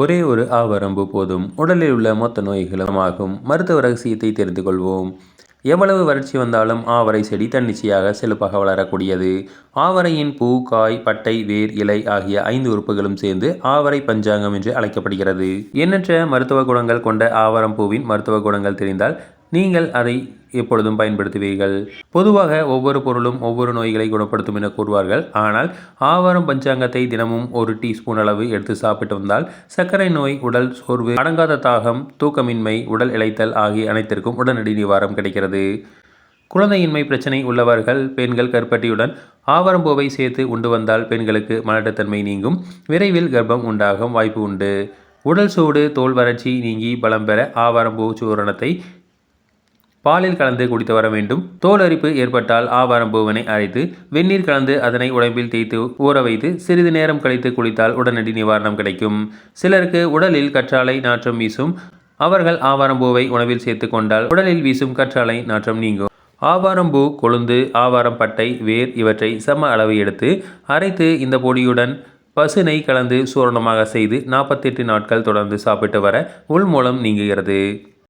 ஒரே ஒரு ஆவரம்பு போதும். உடலில் உள்ள மொத்த நோய்களும் ஆகும் மருத்துவ ரகசியத்தை தெரிந்து கொள்வோம் எவ்வளவு வறட்சி வந்தாலும் ஆவரை செடி தன்னிச்சையாக செழுப்பாக வளரக்கூடியது. ஆவரையின் பூ காய் பட்டை வேர் இலை ஆகிய ஐந்து உறுப்புகளும் சேர்ந்து ஆவரை பஞ்சாங்கம் என்று அழைக்கப்படுகிறது. எண்ணற்ற மருத்துவ குணங்கள் கொண்ட ஆவரம் பூவின் மருத்துவ குணங்கள் தெரிந்தால் நீங்கள் அதை எப்பொழுதும் பயன்படுத்துவீர்கள். பொதுவாக ஒவ்வொரு பொருளும் ஒவ்வொரு நோய்களை குணப்படுத்தும் என கூறுவார்கள். ஆனால் ஆவாரம் பஞ்சாங்கத்தை தினமும் ஒரு டீஸ்பூன் அளவு எடுத்து சாப்பிட்டு வந்தால் சர்க்கரை நோய் உடல் சோர்வு அடங்காத தாகம் தூக்கமின்மை உடல் இழைத்தல் ஆகிய அனைத்திற்கும் உடனடி நிவாரம் கிடைக்கிறது. குழந்தையின்மை பிரச்சனை உள்ளவர்கள் பெண்கள் கருப்பட்டியுடன் ஆவரம்பூவை சேர்த்து உண்டு வந்தால் பெண்களுக்கு மலட்டத்தன்மை நீங்கும். விரைவில் கர்ப்பம் உண்டாகும் வாய்ப்பு உண்டு. உடல் சூடு தோல் வறட்சி நீங்கி பலம் பெற ஆவாரம்பூ சூரணத்தை பாலில் கலந்து குடித்து வர வேண்டும். தோல் அரிப்பு ஏற்பட்டால் ஆவாரம் பூவனை அரைத்து வெந்நீர் கலந்து அதனை உடம்பில் தேய்த்து ஊற வைத்து சிறிது நேரம் கழித்து குளித்தால் உடனடி நிவாரணம் கிடைக்கும். சிலருக்கு உடலில் கற்றாழை நாற்றம் வீசும். அவர்கள் ஆவாரம்பூவை உணவில் சேர்த்து கொண்டால் உடலில் வீசும் கற்றாழை நாற்றம் நீங்கும். ஆவாரம்பூ கொழுந்து ஆவாரம் பட்டை வேர் இவற்றை சம அளவு எடுத்து அரைத்து இந்த பொடியுடன் பசுனை கலந்து சூரணமாக செய்து நாற்பத்தெட்டு நாட்கள் தொடர்ந்து சாப்பிட்டு வர உள் மூலம் நீங்குகிறது.